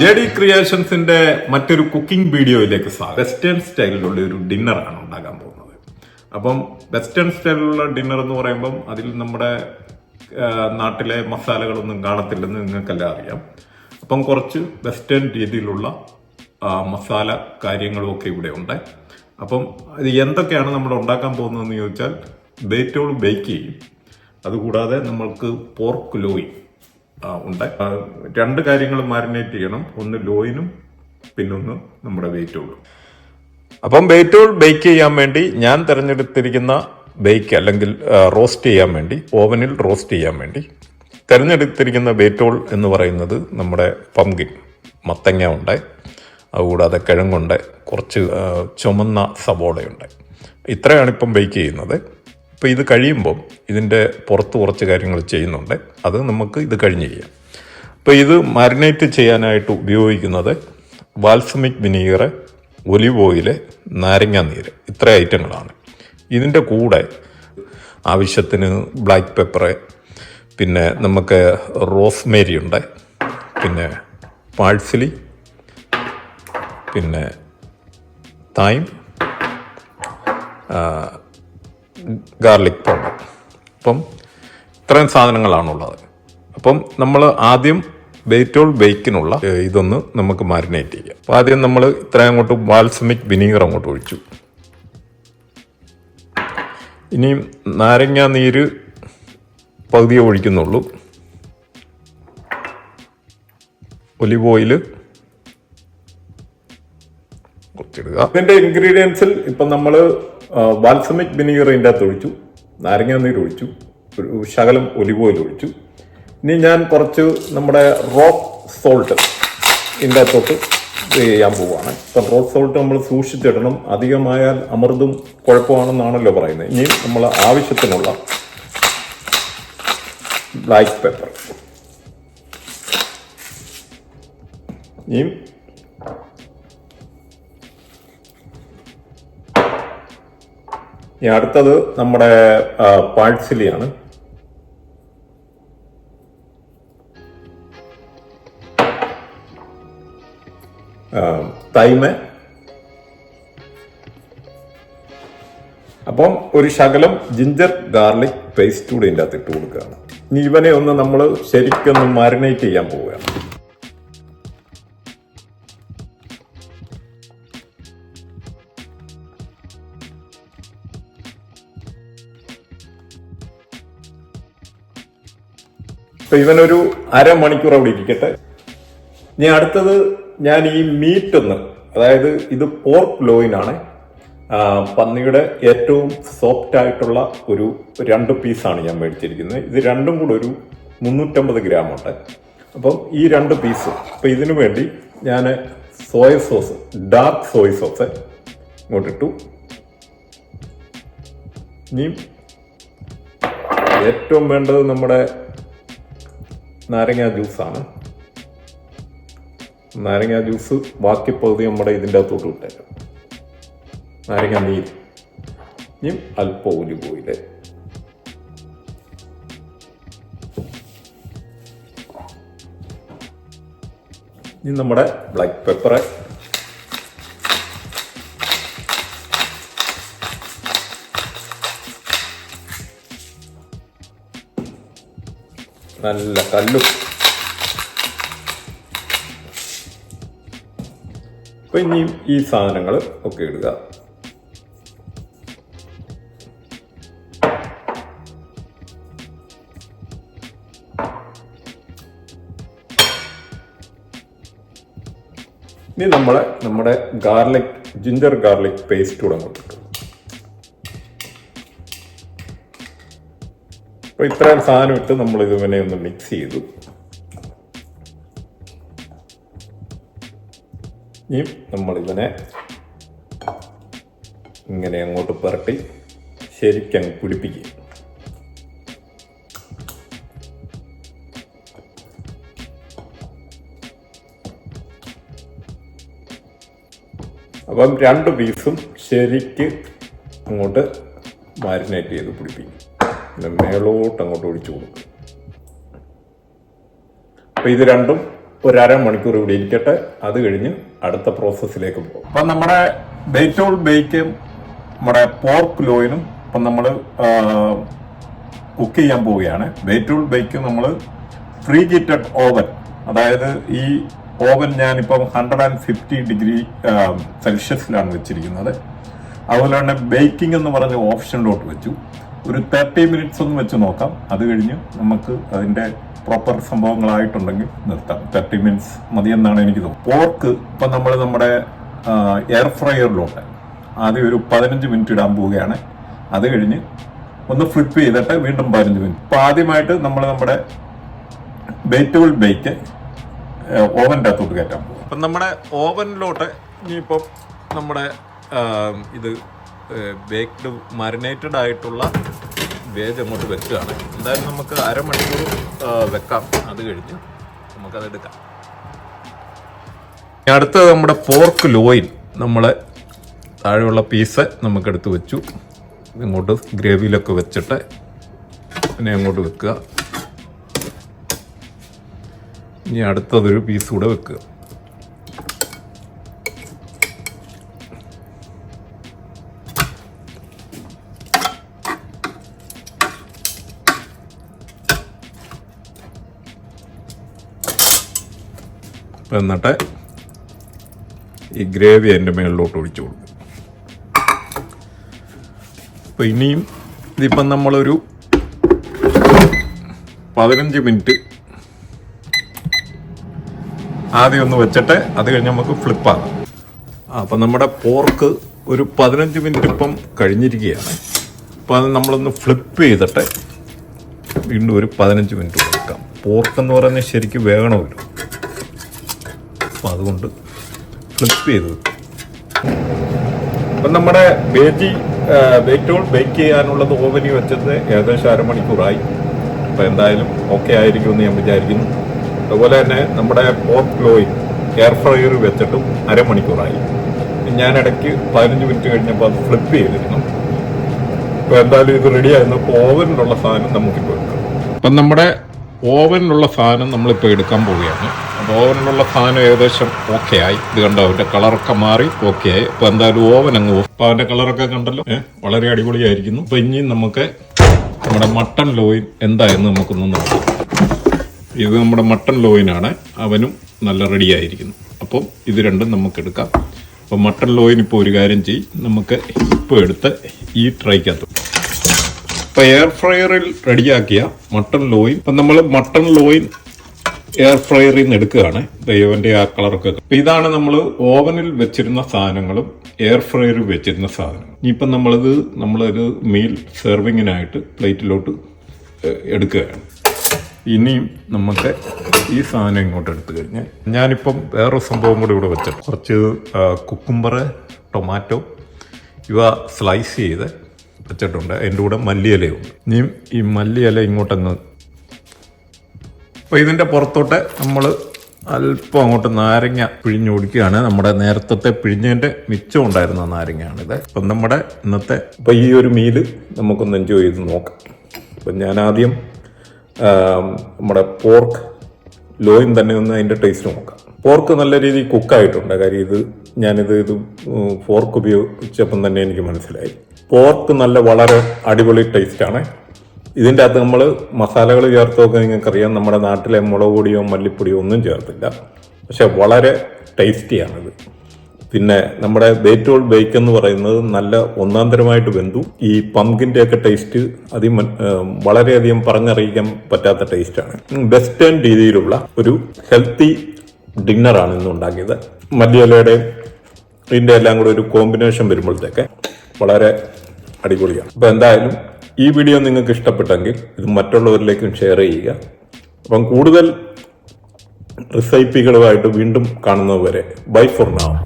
J D ക്രിയേഷൻസിന്റെ മറ്റൊരു cooking വീഡിയോയിലേക്ക് സ്വാഗതം. വെസ്റ്റേൺ സ്റ്റൈലിലുള്ള ഒരു ഡിന്നറാണ് ഉണ്ടാക്കാൻ പോകുന്നത്. അപ്പം വെസ്റ്റേൺ സ്റ്റൈലിലുള്ള ഡിന്നർ എന്ന് പറയുമ്പം അതിൽ നമ്മുടെ നാട്ടിലെ മസാലകളൊന്നും കാണത്തില്ലെന്ന് നിങ്ങൾക്കെല്ലാം അറിയാം. അപ്പം കുറച്ച് വെസ്റ്റേൺ രീതിയിലുള്ള മസാല കാര്യങ്ങളും ഒക്കെ ഇവിടെ ഉണ്ട്. അപ്പം ഇത് എന്തൊക്കെയാണ് നമ്മൾ ഉണ്ടാക്കാൻ പോകുന്നതെന്ന് ചോദിച്ചാൽ ബേറ്റോൾ ബേക്ക് ചെയ്യും. അതുകൂടാതെ നമ്മൾക്ക് പോർക്ക് ലോയി ഉണ്ട്. രണ്ട് കാര്യങ്ങൾ മാരിനേറ്റ് ചെയ്യണം. ഒന്ന് ലോയിനും പിന്നൊന്ന് നമ്മുടെ വെയിറ്റോളും അപ്പം വെയിറ്റോൾ ബേക്ക് ചെയ്യാൻ വേണ്ടി ഞാൻ തിരഞ്ഞെടുത്തിരിക്കുന്ന ബേക്ക് അല്ലെങ്കിൽ റോസ്റ്റ് ചെയ്യാൻ വേണ്ടി ഓവനിൽ റോസ്റ്റ് ചെയ്യാൻ വേണ്ടി തിരഞ്ഞെടുത്തിരിക്കുന്ന വെയിറ്റോൾ എന്ന് പറയുന്നത് നമ്മുടെ പംകിൻ മത്തങ്ങ ഉണ്ട്. അതുകൂടാതെ കിഴങ്ങുണ്ട്. കുറച്ച് ചുമന്ന സവോളയുണ്ട്. ഇത്രയാണ് ഇപ്പം ബേക്ക് ചെയ്യുന്നത്. ഇപ്പോൾ ഇത് കഴിയുമ്പം ഇതിന്റെ പുറത്ത് കുറച്ച് കാര്യങ്ങൾ ചെയ്യുന്നുണ്ട്. അത് നമുക്ക് ഇത് കഴിഞ്ഞ് ചെയ്യാം. അപ്പോൾ ഇത് മാരിനേറ്റ് ചെയ്യാനായിട്ട് ഉപയോഗിക്കുന്നത് വാൽസമിക് വിനീഗർ ഒലിവ് ഓയിൽ നാരങ്ങ നീര്. ഇത്ര ഐറ്റങ്ങളാണ്. ഇതിന്റെ കൂടെ ആവശ്യത്തിന് ബ്ലാക്ക് പെപ്പർ പിന്നെ നമുക്ക് റോസ്മേരി ഉണ്ട് പിന്നെ പാഴ്സലി പിന്നെ തൈം ഗാർലിക് പൗഡർ. അപ്പം ഇത്രയും സാധനങ്ങളാണുള്ളത്. അപ്പം നമ്മൾ ആദ്യം ബേറ്റോൾ ബേക്കിനുള്ള ഇതൊന്ന് നമുക്ക് മാരിനേറ്റ് ചെയ്യാം. അപ്പോൾ ആദ്യം നമ്മൾ ഇത്രയും അങ്ങോട്ട് ബാൽസമിക് വിനീഗർ അങ്ങോട്ട് ഒഴിച്ചു. ഇനിയും നാരങ്ങ നീര് പകുതിയെ ഒഴിക്കുന്നുള്ളൂ. Olive oil കുറച്ചിടുക. ഇതിന്റെ ഇൻഗ്രീഡിയൻസിൽ ഇപ്പം നമ്മൾ ബാൽസമിക് വിനീഗർ ഇതിന്റെ അകത്ത് ഒഴിച്ചു. നാരങ്ങ നീര് ഒഴിച്ചു. ഒരു ശകലം ഒലിവ് ഓയിൽ ഒഴിച്ചു. ഇനി ഞാൻ കുറച്ച് നമ്മുടെ റോക്ക് സോൾട്ട് ഇതിന്റെ അകത്തോട്ട് ചെയ്യാൻ പോവുകയാണ്. ഇപ്പം റോക്ക് സോൾട്ട് നമ്മൾ സൂക്ഷിച്ചിടണം. അധികമായാൽ അമൃതും കുഴപ്പമാണെന്നാണല്ലോ പറയുന്നത്. ഇനി നമ്മൾ ആവശ്യത്തിനുള്ള ബ്ലാക്ക് പെപ്പർ. ഇനിയും ഇനി അടുത്തത് നമ്മുടെ പാഴ്സിലിയാണ്. തൈമ. അപ്പം ഒരു ശകലം ജിഞ്ചർ ഗാർലിക് പേസ്റ്റ് കൂടി ഇതിന്റെ അകത്ത് ഇട്ട് കൊടുക്കുകയാണ്. ഇനി ഇവനെ ഒന്ന് നമ്മൾ ശരിക്കൊന്ന് മാരിനേറ്റ് ചെയ്യാൻ പോവുകയാണ്. അപ്പൊ ഇവനൊരു അരമണിക്കൂർ അവിടെ ഇരിക്കട്ടെ. ഇനി അടുത്തത് ഞാൻ ഈ മീറ്റ് ഒന്ന് അതായത് ഇത് പോർക്ക് ലോയിനാണ് പന്നിയുടെ ഏറ്റവും സോഫ്റ്റ് ആയിട്ടുള്ള ഒരു രണ്ട് പീസാണ് ഞാൻ മേടിച്ചിരിക്കുന്നത്. ഇത് രണ്ടും കൂടെ ഒരു മുന്നൂറ്റമ്പത് ഗ്രാം ഉണ്ട്. അപ്പം ഈ രണ്ട് പീസ് അപ്പം ഇതിനു വേണ്ടി ഞാൻ soya sauce dark soya sauce ഇങ്ങോട്ടിട്ടു. ഇനിയും ഏറ്റവും വേണ്ടത് നമ്മുടെ നാരങ്ങ ജ്യൂസാണ്. നാരങ്ങ ജ്യൂസ് ബാക്കി പകുതി നമ്മുടെ ഇതിന്റെ അകത്തോട്ട് വിട്ടേക്കാം നാരങ്ങ നീര്. ഇനിയും അല്പം ഒലിവ് ഓയിൽ ഇനി നമ്മുടെ ബ്ലാക്ക് പെപ്പർ നല്ല കല്ലും. അപ്പൊ ഇനിയും ഈ സാധനങ്ങൾ ഒക്കെ ഇടുക. ഇനി നമ്മളെ നമ്മുടെ ഗാർലിക് ജിഞ്ചർ ഗാർലിക് പേസ്റ്റ് കൂടെ അങ്ങോട്ട് അപ്പൊ ഇത്രയും സാധനം ഇട്ട് നമ്മൾ ഇതിനെ ഒന്ന് മിക്സ് ചെയ്തു. ഇനി നമ്മൾ ഇതിനെ ഇങ്ങനെ അങ്ങോട്ട് പുരട്ടി ശരിക്കങ്ങ് കുടിപ്പിക്കുക അപ്പം രണ്ട് പീസും ശരിക്ക് അങ്ങോട്ട് മാരിനേറ്റ് ചെയ്ത് പിടിപ്പിക്കും പിന്നെ മേളോട്ട് അങ്ങോട്ട് ഒഴിച്ചു കൊടുക്കും. അപ്പം ഇത് രണ്ടും ഒരു മണിക്കൂർ ഇവിടെ ഇരിക്കട്ടെ. അത് കഴിഞ്ഞ് അടുത്ത പ്രോസസ്സിലേക്ക് പോകും. അപ്പം നമ്മുടെ ബേറ്റോൾ ബേക്കും നമ്മുടെ പോർക്ക് ലോയിനും ഇപ്പം നമ്മൾ കുക്ക് ചെയ്യാൻ പോവുകയാണ്. ബേറ്റോൾ ബേക്ക് നമ്മൾ ഫ്രീ ഹീറ്റഡ് ഓവൻ അതായത് ഈ ഓവൻ ഞാനിപ്പം ഹൺഡ്രഡ് ആൻഡ് ഫിഫ്റ്റി ഡിഗ്രി സെൽഷ്യസിലാണ് വെച്ചിരിക്കുന്നത്. അതുപോലെ തന്നെ ബേക്കിംഗ് എന്ന് പറഞ്ഞ ഓപ്ഷനിലോട്ട് വെച്ചു. ഒരു തേർട്ടി മിനിറ്റ്സ് ഒന്ന് വെച്ച് നോക്കാം. അത് കഴിഞ്ഞ് നമുക്ക് അതിന്റെ പ്രോപ്പർ സംഭവങ്ങളായിട്ടുണ്ടെങ്കിൽ നിർത്താം. തേർട്ടി മിനിറ്റ്സ് മതിയെന്നാണ് എനിക്ക് തോന്നുന്നത്. പോർക്ക് ഇപ്പം നമ്മൾ നമ്മുടെ എയർ ഫ്രയറിലോട്ട് ആദ്യം ഒരു പതിനഞ്ച് മിനിറ്റ് ഇടാൻ പോവുകയാണ്. അത് കഴിഞ്ഞ് ഒന്ന് ഫ്ലിപ്പ് ചെയ്തിട്ട് വീണ്ടും പതിനഞ്ച് മിനിറ്റ് ഇപ്പൊ ആദ്യമായിട്ട് നമ്മൾ നമ്മുടെ ബേറ്റബിൾ ബേക്ക് ഓവന്റെ അകത്തോട്ട് കയറ്റാൻ പോകും അപ്പം നമ്മുടെ ഓവനിലോട്ട് ഇനിയിപ്പം നമ്മുടെ ഇത് ബേക്ക്ഡ് മാരിനേറ്റഡ് ആയിട്ടുള്ള വേജ് അങ്ങോട്ട് വെക്കുകയാണ്. എന്തായാലും നമുക്ക് അരമണിക്കൂർ വെക്കാം. അത് കഴിഞ്ഞ് നമുക്കത് എടുക്കാം. അടുത്തത് നമ്മുടെ പോർക്ക് ലോയിൻ നമ്മൾ താഴെയുള്ള പീസ് നമുക്കെടുത്ത് വെച്ചു. ഇങ്ങോട്ട് ഗ്രേവിയിലൊക്കെ വെച്ചിട്ട് പിന്നെ അങ്ങോട്ട് വെക്കുക. ഇനി അടുത്തതൊരു പീസ് കൂടെ വെക്കുക. എന്നിട്ട് ഈ ഗ്രേവി അതിന്റെ മേളിലോട്ട് ഒഴിച്ചു കൊടുക്കും. അപ്പോൾ ഇനിയും ഇതിപ്പം നമ്മളൊരു പതിനഞ്ച് മിനിറ്റ് ആദ്യം ഒന്ന് വെച്ചിട്ട് അത് കഴിഞ്ഞ് നമുക്ക് ഫ്ലിപ്പാകാം അപ്പം നമ്മുടെ പോർക്ക് ഒരു പതിനഞ്ച് മിനിറ്റ് ഇപ്പം കഴിഞ്ഞിരിക്കുകയാണ്. അപ്പം അത് നമ്മളൊന്ന് ഫ്ലിപ്പ് ചെയ്തിട്ട് വീണ്ടും ഒരു പതിനഞ്ച് മിനിറ്റ് കൊടുക്കാം. പോർക്ക് എന്ന് ശരിക്കും വേകണമല്ലോ അപ്പം അതുകൊണ്ട് ഫ്ലിപ്പ് ചെയ്ത് അപ്പം നമ്മുടെ ബേജി ബേറ്റോൾ ബേക്ക് ചെയ്യാനുള്ളത് ഓവനി വെച്ചത് ഏകദേശം അരമണിക്കൂറായി. അപ്പം എന്തായാലും ഓക്കെ ആയിരിക്കും എന്ന് ഞാൻ വിചാരിക്കുന്നു. അതുപോലെ തന്നെ നമ്മുടെ പോർട്ട് ലോയിൽ എയർ ഫ്രയർ വെച്ചിട്ടും അരമണിക്കൂറായി. ഞാൻ ഇടയ്ക്ക് പതിനഞ്ച് മിനിറ്റ് കഴിഞ്ഞപ്പോൾ അത് ഫ്ലിപ്പ് ചെയ്തിരുന്നു അപ്പോൾ എന്തായാലും ഇത് റെഡി ആയിരുന്നു. അപ്പോൾ ഓവനിലുള്ള സാധനം നമുക്കിപ്പോൾ എടുക്കാം. അപ്പം നമ്മുടെ ഓവനിലുള്ള സാധനം നമ്മളിപ്പോൾ എടുക്കാൻ പോവുകയാണ്. അപ്പോൾ ഓവനിലുള്ള സാധനം ഏകദേശം ഓക്കെ ആയി ഇത് കണ്ടോ? അവന്റെ കളറൊക്കെ മാറി ഓക്കെ ആയി അപ്പോൾ എന്തായാലും ഓവൻ അങ്ങ് ഓഫ്. അപ്പോൾ അവന്റെ കളറൊക്കെ കണ്ടല്ലോ? വളരെ അടിപൊളിയായിരിക്കുന്നു. അപ്പോൾ ഇനി നമുക്ക് നമ്മുടെ മട്ടൺ ലോയിൻ എന്തായെന്ന് നമുക്കൊന്ന് നോക്കാം. ഇത് നമ്മുടെ മട്ടൺ ലോയിനാണ്. അവനും നല്ല റെഡി ആയിരിക്കുന്നു അപ്പം ഇത് രണ്ടും നമുക്കെടുക്കാം അപ്പോൾ മട്ടൺ ലോയിൻ ഇപ്പോൾ ഒരു കാര്യം ചെയ്യും. നമുക്ക് ഇപ്പോൾ എടുത്ത് ഈ ട്രൈക്കകത്ത് എയർ ഫ്രയറിൽ റെഡിയാക്കിയ മട്ടൺ ലോയിൻ ഇപ്പം നമ്മൾ മട്ടൺ ലോയിൻ എയർ ഫ്രയറിൽ നിന്ന് എടുക്കുകയാണ് ദൈവന്റെ ആ കളറൊക്കെ അപ്പൊ ഇതാണ് നമ്മൾ ഓവനിൽ വെച്ചിരുന്ന സാധനങ്ങളും എയർ ഫ്രയറിൽ വെച്ചിരുന്ന സാധനങ്ങളും. ഇനിയിപ്പം നമ്മളിത് നമ്മളൊരു മീൽ സെർവിങ്ങിനായിട്ട് പ്ലേറ്റിലോട്ട് എടുക്കുകയാണ്. ഇനിയും നമുക്ക് ഈ സാധനം ഇങ്ങോട്ട് എടുത്തു കഴിഞ്ഞാൽ ഞാനിപ്പം വേറൊരു സംഭവം കൂടി ഇവിടെ വെച്ചിട്ട് കുറച്ച് കുക്കുംബർ ടൊമാറ്റോ ഇവ സ്ലൈസ് ചെയ്ത് വെച്ചിട്ടുണ്ട്. അതിന്റെ കൂടെ മല്ലിയിലയുണ്ട് ഇനി ഈ മല്ലിയില ഇങ്ങോട്ടങ്ങ് അപ്പോൾ ഇതിന്റെ പുറത്തോട്ട് നമ്മൾ അല്പം അങ്ങോട്ട് നാരങ്ങ പിഴിഞ്ഞൊടിക്കുകയാണ് നമ്മുടെ നേരത്തെ പിഴിഞ്ഞതിന്റെ മിച്ചം ഉണ്ടായിരുന്ന നാരങ്ങയാണിത്. അപ്പം നമ്മുടെ ഇന്നത്തെ അപ്പോൾ ഈ ഒരു മീൽ നമുക്കൊന്ന് എൻജോയ് ചെയ്ത് നോക്കാം. അപ്പം ഞാൻ ആദ്യം നമ്മുടെ പോർക്ക് ലോയിൻ തന്നെ ഒന്ന് അതിന്റെ ടേസ്റ്റ് നോക്കാം. പോർക്ക് നല്ല രീതിയിൽ കുക്കായിട്ടുണ്ട് കാര്യം ഇത് ഞാനിത് ഇത് ഫോർക്ക് ഉപയോഗിച്ചപ്പം തന്നെ എനിക്ക് മനസ്സിലായി. പോർക്ക് നല്ല വളരെ അടിപൊളി ടേസ്റ്റാണ് ഇതിന്റെ അകത്ത് നമ്മൾ മസാലകൾ ചേർത്തൊക്കെ നിങ്ങൾക്കറിയാം. നമ്മുടെ നാട്ടിലെ മുളക് പൊടിയോ മല്ലിപ്പൊടിയോ ഒന്നും ചേർത്തില്ല. പക്ഷെ വളരെ ടേസ്റ്റിയാണിത് പിന്നെ നമ്മുടെ ബേറ്റോൾ ബേക്ക് എന്ന് പറയുന്നത് നല്ല ഒന്നാന്തരമായിട്ട് വെന്തു. ഈ പമ്പിന്റെ ഒക്കെ ടേസ്റ്റ് അതി വളരെയധികം പറഞ്ഞറിയിക്കാൻ പറ്റാത്ത ടേസ്റ്റാണ് വെസ്റ്റേൺ രീതിയിലുള്ള ഒരു ഹെൽത്തി ഡിന്നറാണ് ഇന്ന് ഉണ്ടാക്കിയത്. മല്ലിയിലയുടെ ഇതിന്റെ എല്ലാം കൂടെ ഒരു കോമ്പിനേഷൻ വരുമ്പോഴത്തേക്ക് വളരെ അടിപൊളിയാണ്. അപ്പോൾ എന്തായാലും ഈ വീഡിയോ നിങ്ങൾക്ക് ഇഷ്ടപ്പെട്ടെങ്കിൽ ഇത് മറ്റുള്ളവരിലേക്കും ഷെയർ ചെയ്യുക. അപ്പം കൂടുതൽ റിസൈപ്പികളുമായിട്ട് വീണ്ടും കാണുന്നതുവരെ ബൈ ഫോർ നാവ്